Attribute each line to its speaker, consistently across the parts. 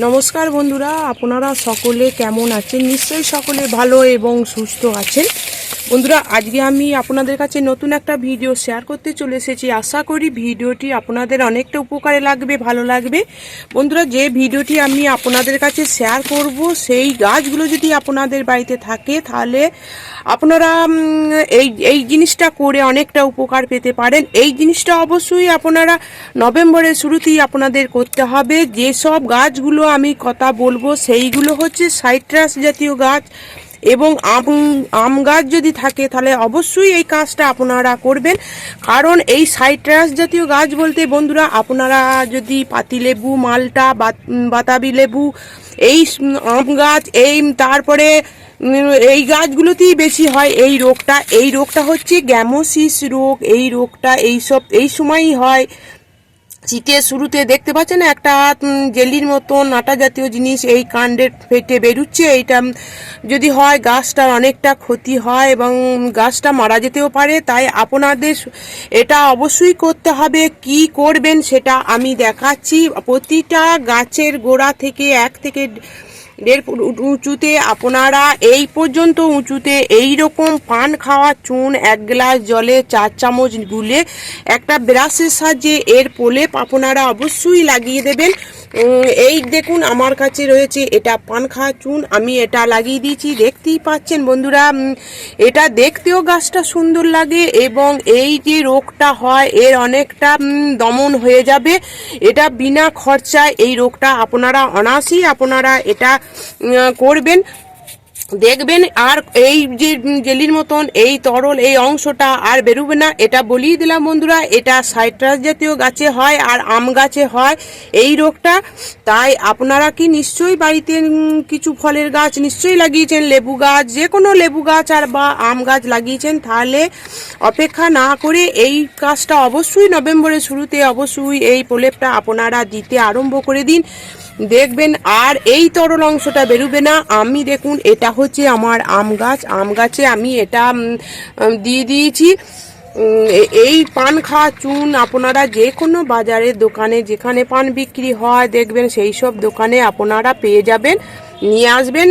Speaker 1: নমস্কার বন্ধুরা আপনারা সকলে কেমন আছেন? নিশ্চয়ই সকলে ভালো এবং সুস্থ আছেন। বন্ধুরা, আজকে আমি আপনাদের কাছে নতুন একটা ভিডিও শেয়ার করতে চলে এসেছি। আশা করি ভিডিওটি আপনাদের অনেকটা উপকারে লাগবে, ভালো লাগবে। বন্ধুরা, যে ভিডিওটি আমি আপনাদের কাছে শেয়ার করব, সেই গাছগুলো যদি আপনাদের বাড়িতে থাকে, তাহলে আপনারা এই এই জিনিসটা করে অনেকটা উপকার পেতে পারেন। এই জিনিসটা অবশ্যই আপনারা নভেম্বরের শুরুতেই আপনাদের করতে হবে। যেসব গাছগুলো আমি কথা বলব, সেইগুলো হচ্ছে সাইট্রাস জাতীয় গাছ এবং আম আম গাছ যদি থাকে, তাহলে অবশ্যই এই কাজটা আপনারা করবেন। কারণ এই সাইট্রাস জাতীয় গাছ বলতে, বন্ধুরা, আপনারা যদি পাতিলেবু মালটা বাতাবি লেবু, এই আম গাছ, এই, তারপরে এই গাছগুলোতেই বেশি হয় এই রোগটা। এই রোগটা হচ্ছে গ্যামোসিস রোগ, এই রোগটা এইসব এই সময়ই হয়। শীতের শুরুতে দেখতে পাচ্ছেন একটা জেলির মতন আটা জাতীয় জিনিস এই কাণ্ডের ফেটে বেরুচ্ছে। এইটা যদি হয় গাছটার অনেকটা ক্ষতি হয় এবং গাছটা মারা যেতেও পারে, তাই আপনাদের এটা অবশ্যই করতে হবে। কি করবেন সেটা আমি দেখাচ্ছি। প্রতিটা গাছের গোড়া থেকে এক থেকে দেড় উঁচুতে আপনারা এই পর্যন্ত উঁচুতে এই রকম পান খাওয়া চুন, এক গ্লাস জলে চার চামচ গুলে একটা ব্রাশের সাহায্যে এর প্রলেপ আপনারা অবশ্যই লাগিয়ে দেবেন। এই দেখুন আমার কাছে রয়েছে এটা পান খাওয়া চুন, আমি এটা লাগিয়ে দিয়েছি। দেখতেই পাচ্ছেন বন্ধুরা এটা দেখতেও গাছটা সুন্দর লাগে এবং এই যে রোগটা হয় এর অনেকটা দমন হয়ে যাবে। এটা বিনা খরচায় এই রোগটা আপনারা অনায়াসেই আপনারা এটা করবেন। দেখবেন আর এই যে জেলির মতন এই তরল এই অংশটা আর বেরোবে না। এটা বলিয়ে দিলাম বন্ধুরা, এটা সাইট্রাস জাতীয় গাছে হয় আর আম গাছে হয় এই রোগটা। তাই আপনারা কি নিশ্চয়ই বাড়িতে কিছু ফলের গাছ নিশ্চয়ই লাগিয়েছেন? লেবু গাছ, যে কোনো লেবু গাছ আর বা আম গাছ লাগিয়েছেন, তাহলে অপেক্ষা না করে এই কাজটা অবশ্যই নভেম্বরের শুরুতে অবশ্যই এই প্রলেপটা আপনারা দিতে আরম্ভ করে দিন। দেখবেন আর এই তরল অংশটা বেরোবে না। আমি দেখুন, এটা হচ্ছে আমার আম গাছ। আম গাছে আমি এটা দিয়ে দিয়েছি। এই পান খাওয়া চুন আপনারা যে কোনো বাজারের দোকানে যেখানে পান বিক্রি হয়, দেখবেন সেই সব দোকানে আপনারা পেয়ে যাবেন। নিয়ে আসবেন।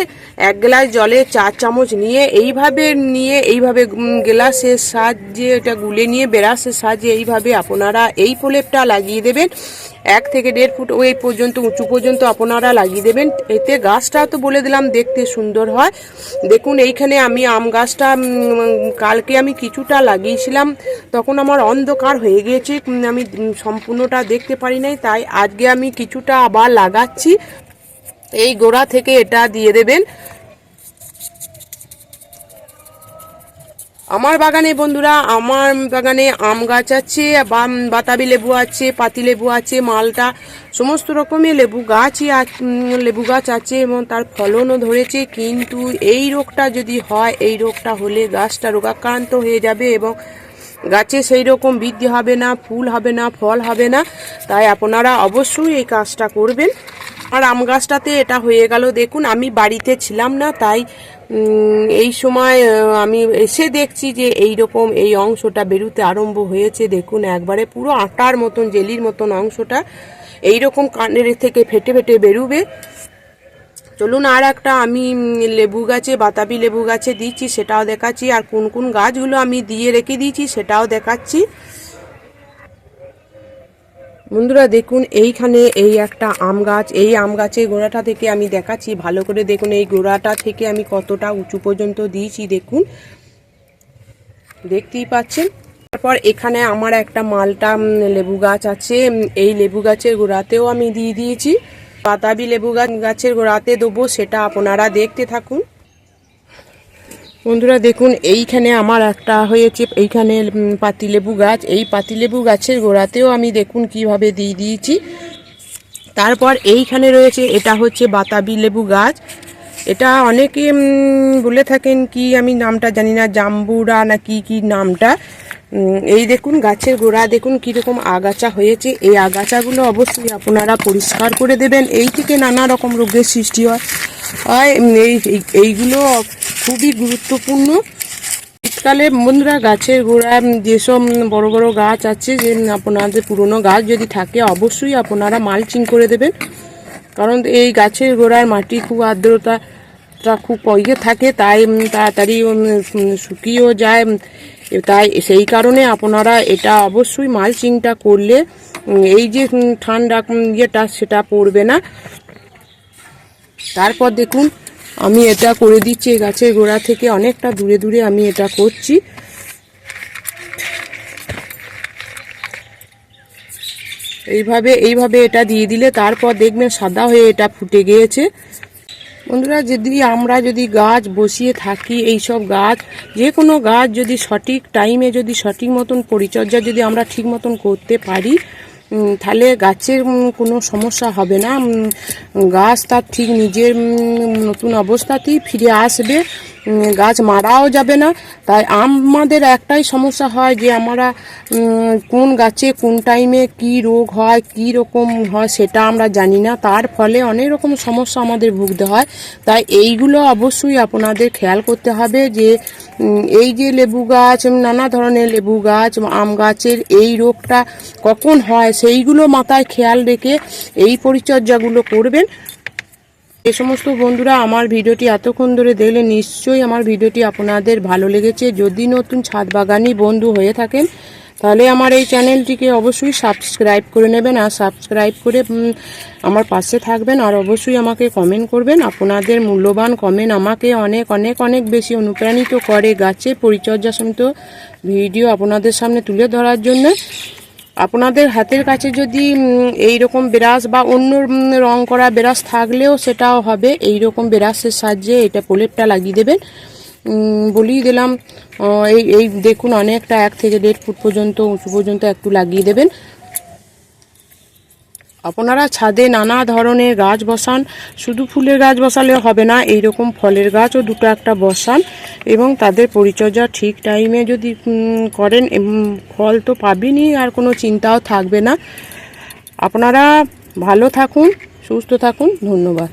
Speaker 1: এক গ্লাস জলে চার চামচ নিয়ে এইভাবে নিয়ে, এইভাবে গ্লাসের সাহায্যে এটা গুলে নিয়ে বেরাসের সাহায্যে এইভাবে আপনারা এই প্রলেপটা লাগিয়ে দেবেন। এক থেকে দেড় ফুট ওই পর্যন্ত, উঁচু পর্যন্ত আপনারা লাগিয়ে দেবেন। এতে গাছটা তো বলে দিলাম দেখতে সুন্দর হয়। দেখুন, এইখানে আমি আম গাছটা কালকে আমি কিছুটা লাগিয়েছিলাম। তখন আমার অন্ধকার হয়ে গিয়েছে। আমি সম্পূর্ণটা দেখতে পারি নাই, তাই আজকে আমি কিছুটা আবার লাগাচ্ছি। এই গোড়া থেকে এটা দিয়ে দেবেন। আমার বাগানে বন্ধুরা, আমার বাগানে আম গাছ আছে, বাম- বাতাবি লেবু আছে, পাতি লেবু আছে, মালটা, সমস্ত রকমের লেবু গাছই লেবু গাছ আছে এবং তার ফলনও ধরেছে। কিন্তু এই রোগটা যদি হয়, এই রোগটা হলে গাছটা রোগাক্রান্ত হয়ে যাবে এবং গাছে সেই রকম বৃদ্ধি হবে না, ফুল হবে না, ফল হবে না। তাই আপনারা অবশ্যই এই কাজটা করবেন। আর আম গাছটাতে এটা হয়ে গেল। দেখুন, আমি বাড়িতে ছিলাম না, তাই এই সময় আমি এসে দেখছি যে এই রকম এই অংশটা বেরুতে আরম্ভ হয়েছে। দেখুন, একবারে পুরো আটার মতন, জেলির মতন অংশটা এই রকম কানের থেকে ফেটে ফেটে বেরোবে। চলুন, আর একটা আমি লেবু গাছে, বাতাবি লেবু গাছে দিচ্ছি, সেটাও দেখাচ্ছি। আর কোন কোন গাছগুলো আমি দিয়ে রেখে দিয়েছি, সেটাও দেখাচ্ছি। বন্ধুরা দেখুন, এইখানে এই একটা আম গাছ। এই আম গাছের গোড়াটা থেকে আমি দেখাচ্ছি। ভালো করে দেখুন, এই গোড়াটা থেকে আমি কতটা উঁচু পর্যন্ত দিয়েছি দেখুন। দেখতেই পাচ্ছেন? তারপর এখানে আমার একটা মালটা লেবু গাছ আছে। এই লেবু গাছের গোড়াতেও আমি দিয়ে দিয়েছি। বাতাবি লেবু গাছ, গাছের গোড়াতে দেবো, সেটা আপনারা দেখতে থাকুন। বন্ধুরা দেখুন, এইখানে আমার একটা হয়েছে, এইখানে পাতিলেবু গাছ। এই পাতিলেবু গাছের গোড়াতেও আমি দেখুন কীভাবে দিয়ে দিয়েছি। তারপর এইখানে রয়েছে, এটা হচ্ছে বাতাবি লেবু গাছ। এটা অনেকে বলে থাকেন কি, আমি নামটা জানি না, জাম্বুরা না কি কি নামটা। এই দেখুন, গাছের গোড়া দেখুন কীরকম আগাছা হয়েছে। এই আগাছাগুলো অবশ্যই আপনারা পরিষ্কার করে দেবেন। এই থেকে নানা রকম রোগের সৃষ্টি হয়। এই- এইগুলো খুবই গুরুত্বপূর্ণ। শীতকালে বন্ধুরা গাছের গোড়া যেসব বড় বড় গাছ আছে, যে আপনাদের পুরনো গাছ যদি থাকে, অবশ্যই আপনারা মালচিং করে দেবেন। কারণ এই গাছের গোড়ার মাটি খুব আর্দ্রতাটা খুব ইয়ে থাকে, তাই তাড়াতাড়ি শুকিয়েও যায় তাই সেই কারণে আপনারা এটা অবশ্যই মালচিংটা করলে এই যে ঠান্ডা ইয়েটা সেটা পড়বে না। তারপর দেখুন আমি এটা করে দিচ্ছি এই গাছের গোড়া থেকে। অনেকটা দূরে দূরে আমি এটা করছি। এইভাবে এইভাবে এটা দিয়ে দিলে তারপর দেখবেন সাদা হয়ে এটা ফুটে গিয়েছে। বন্ধুরা, যদি আমরা যদি গাছ বসিয়ে থাকি এই সব গাছ যে কোনো গাছ যদি সঠিক টাইমে যদি সঠিক মতন পরিচর্যা যদি আমরা ঠিক মতন করতে পারি তাহলে গাছের কোনো সমস্যা হবে না। গাছ তার ঠিক নিজের নতুন অবস্থাতেই ফিরে আসবে। গাছ মারাও যাবে না। তাই আমাদের একটাই সমস্যা হয় যে আমরা কোন গাছে কোন টাইমে কি রোগ হয়, কি রকম হয় সেটা আমরা জানি না। তার ফলে অনেক রকম সমস্যা আমাদের ভুগতে হয়। তাই এইগুলো অবশ্যই আপনাদের খেয়াল করতে হবে যে এই যে লেবু গাছ নানা ধরনের লেবু গাছ আম গাছের এই রোগটা কখন হয়, সেইগুলো মাথায় খেয়াল রেখে এই পরিচর্যাগুলো করবেন। এ সমস্ত বন্ধুরা, আমার ভিডিওটি এতক্ষণ ধরে দেখলে নিশ্চয়ই আমার ভিডিওটি আপনাদের ভালো লেগেছে। যদি নতুন ছাদ বাগানি বন্ধু হয়ে থাকেন, তাহলে আমার এই চ্যানেলটিকে অবশ্যই সাবস্ক্রাইব করে নেবেন আর সাবস্ক্রাইব করে আমার পাশে থাকবেন আর অবশ্যই আমাকে কমেন্ট করবেন। আপনাদের মূল্যবান কমেন্ট আমাকে অনেক অনেক অনেক বেশি অনুপ্রাণিত করে গাছের পরিচর্যা সমিত ভিডিও আপনাদের সামনে তুলে ধরার জন্য। আপনাদের হাতের কাছে যদি এই রকম ব্রাশ বা অন্য রং করা ব্রাশ থাকলেও সেটাও হবে। এই রকম ব্রাশের সাহায্যে এটা প্রলেপটা লাগিয়ে দেবেন। বলিয়ে দিলাম এই এই দেখুন অনেকটা এক থেকে দেড় ফুট পর্যন্ত, উঁচু পর্যন্ত একটু লাগিয়ে দেবেন। আপনারা ছাদে নানা ধরনের গাছ বসান। শুধু ফুলের গাছ বসালে হবে না এই রকম ফলের গাছও দুটো একটা বসান এবং তাদের পরিচর্যা ঠিক টাইমে যদি করেন ফল তো পাবেনই, আর কোনো চিন্তাও থাকবে না। আপনারা ভালো থাকুন, সুস্থ থাকুন, ধন্যবাদ।